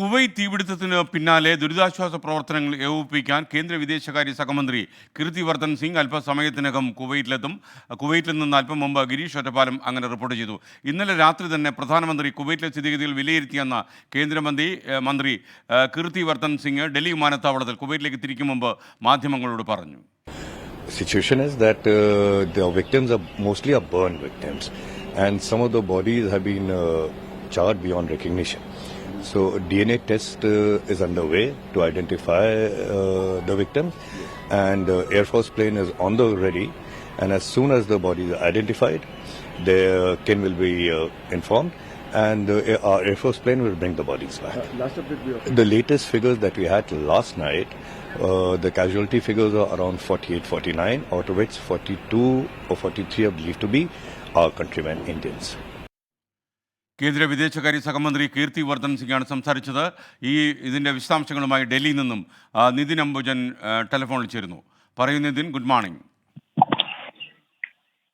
Kuwait തീപിടുത്തത്തിന് പിന്നാലെ ദുരിതാശ്വാസ പ്രവർത്തനങ്ങൾ ഏകോപിപ്പിക്കാൻ കേന്ദ്ര വിദേശകാര്യ സഹമന്ത്രി കീർത്തിവർദ്ധൻ സിംഗ് അല്പസമയത്തിനകം കുവൈറ്റിലെത്തും. കുവൈറ്റിൽ നിന്ന് അല്പം മുമ്പ് ഗിരീഷ് ഒറ്റപ്പാലം അങ്ങനെ റിപ്പോർട്ട് ചെയ്തു. ഇന്നലെ രാത്രി തന്നെ പ്രധാനമന്ത്രി കുവൈറ്റിലെ സ്ഥിതിഗതികൾ വിലയിരുത്തിയെന്ന കേന്ദ്രമന്ത്രി മന്ത്രി കീർത്തി കീർത്തിവർദ്ധൻ സിംഗ് ഡൽഹി വിമാനത്താവളത്തിൽ കുവൈറ്റിലേക്ക് തിരിക്കും മുമ്പ് മാധ്യമങ്ങളോട് പറഞ്ഞു. Situation is that uh, the victims are mostly are burn victims, and some of the bodies have been uh, charred beyond recognition. So DNA test uh, is underway to identify uh, the victims, and uh, Air Force plane is on the ready. And as soon as the bodies are identified, their kin will be uh, informed, and uh, our Air Force plane will bring the bodies back. Uh, last update, The latest figures that we had last night, uh, the casualty figures are around 48, 49, out of which 42 or 43 are believed to be our countrymen Indians. കേന്ദ്ര വിദേശകാര്യ സഹമന്ത്രി കീർത്തി വർദ്ധൻ സിംഗാണ് സംസാരിച്ചത്. ഈ ഇതിന്റെ വിശദാംശങ്ങളുമായി ഡൽഹിയിൽ നിന്നും നിതിൻ അംബുജൻ ടെലിഫോണിൽ ചേരുന്നു. പറയുന്ന Nithin good morning.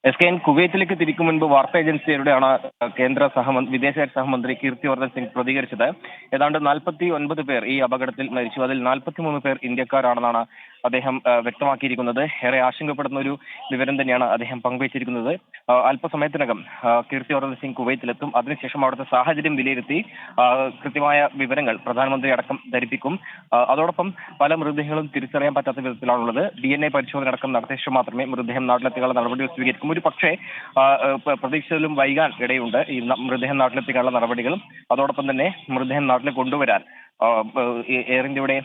S K N കുവൈറ്റിലേക്ക് തിരിക്കും മുൻപ് വാർത്താ ഏജൻസിയിലൂടെയാണ് കേന്ദ്ര സഹമന്ത്രി വിദേശകാര്യ സഹമന്ത്രി കീർത്തിവർദ്ധൻ സിംഗ് പ്രതികരിച്ചത്. ഏതാണ്ട് നാൽപ്പത്തി ഒൻപത് പേർ ഈ അപകടത്തിൽ മരിച്ചു. അതിൽ നാൽപ്പത്തിമൂന്ന് പേർ ഇന്ത്യക്കാരാണെന്നാണ് അദ്ദേഹം വ്യക്തമാക്കിയിരിക്കുന്നത്. ഏറെ ആശങ്കപ്പെടുന്ന ഒരു വിവരം തന്നെയാണ് അദ്ദേഹം പങ്കുവച്ചിരിക്കുന്നത്. അല്പസമയത്തിനകം കീർത്തി കീർത്തിവർദ്ധൻ സിംഗ് കുവൈത്തിലെത്തും അതിനുശേഷം അവിടുത്തെ സാഹചര്യം വിലയിരുത്തി കൃത്യമായ വിവരങ്ങൾ പ്രധാനമന്ത്രി അടക്കം ധരിപ്പിക്കും. അതോടൊപ്പം പല മൃതദേഹങ്ങളും തിരിച്ചറിയാൻ പറ്റാത്ത വിധത്തിലാണുള്ളത്. ഡി എൻ എ പരിശോധന അടക്കം നടത്തിയ ശേഷം മാത്രമേ മൃതദേഹം നാട്ടിലെത്തിക്കാനുള്ള നടപടികൾ സ്വീകരിക്കും. ഒരു പക്ഷേ പ്രതീക്ഷിച്ചതിലും വൈകാൻ ഇടയുണ്ട് ഈ മൃതദേഹം നാട്ടിലെത്തിക്കാനുള്ള നടപടികളും. അതോടൊപ്പം തന്നെ മൃതദേഹം നാട്ടിൽ കൊണ്ടുവരാൻ എയർ ഇന്ത്യയുടെ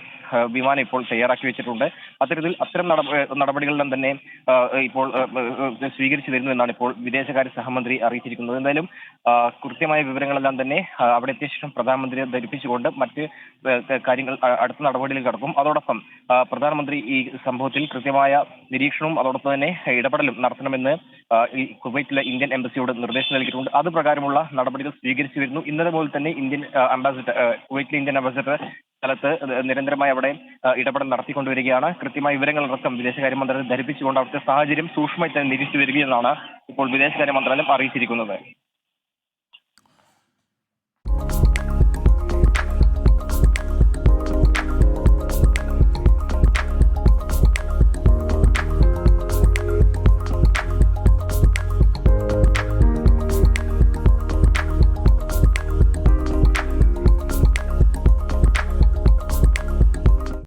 വിമാനം ഇപ്പോൾ തയ്യാറാക്കി വെച്ചിട്ടുണ്ട്. അത്തരത്തിൽ അത്തരം നടപ- നടപടികളെല്ലാം തന്നെ ഇപ്പോൾ സ്വീകരിച്ചു വരുന്നു എന്നാണ് ഇപ്പോൾ വിദേശകാര്യ സഹമന്ത്രി അറിയിച്ചിരിക്കുന്നത്. എന്തായാലും കൃത്യമായ വിവരങ്ങളെല്ലാം തന്നെ അവിടെ എത്തിയ ശേഷം പ്രധാനമന്ത്രിയെ ധരിപ്പിച്ചുകൊണ്ട് മറ്റ് കാര്യങ്ങൾ അടുത്ത നടപടിയിൽ കടക്കും. അതോടൊപ്പം പ്രധാനമന്ത്രി ഈ സംഭവത്തിൽ കൃത്യമായ നിരീക്ഷണവും അതോടൊപ്പം തന്നെ ഇടപെടലും നടത്തണമെന്ന് ഈ കുവൈറ്റിലെ ഇന്ത്യൻ എംബസിയോട് നിർദ്ദേശം നൽകിയിട്ടുണ്ട്. അത് പ്രകാരമുള്ള നടപടികൾ സ്വീകരിച്ചു വരുന്നു ഇന്നലെ പോലെ തന്നെ ഇന്ത്യൻ അംബാസിഡർ കുവൈറ്റിലെ ഇന്ത്യൻ അംബാസിഡർ സ്ഥലത്ത് നിരന്തരമായി അവിടെ ഇടപെടൽ നടത്തിക്കൊണ്ടുവരികയാണ്. കൃത്യമായ വിവരങ്ങളടക്കം വിദേശകാര്യ മന്ത്രാലയം ധരിപ്പിച്ചുകൊണ്ട് അവിടുത്തെ സാഹചര്യം സൂക്ഷ്മമായി തന്നെ നിരീക്ഷിച്ചു വരികയെന്നാണ് ഇപ്പോൾ വിദേശകാര്യ മന്ത്രാലയം അറിയിച്ചിരിക്കുന്നത്.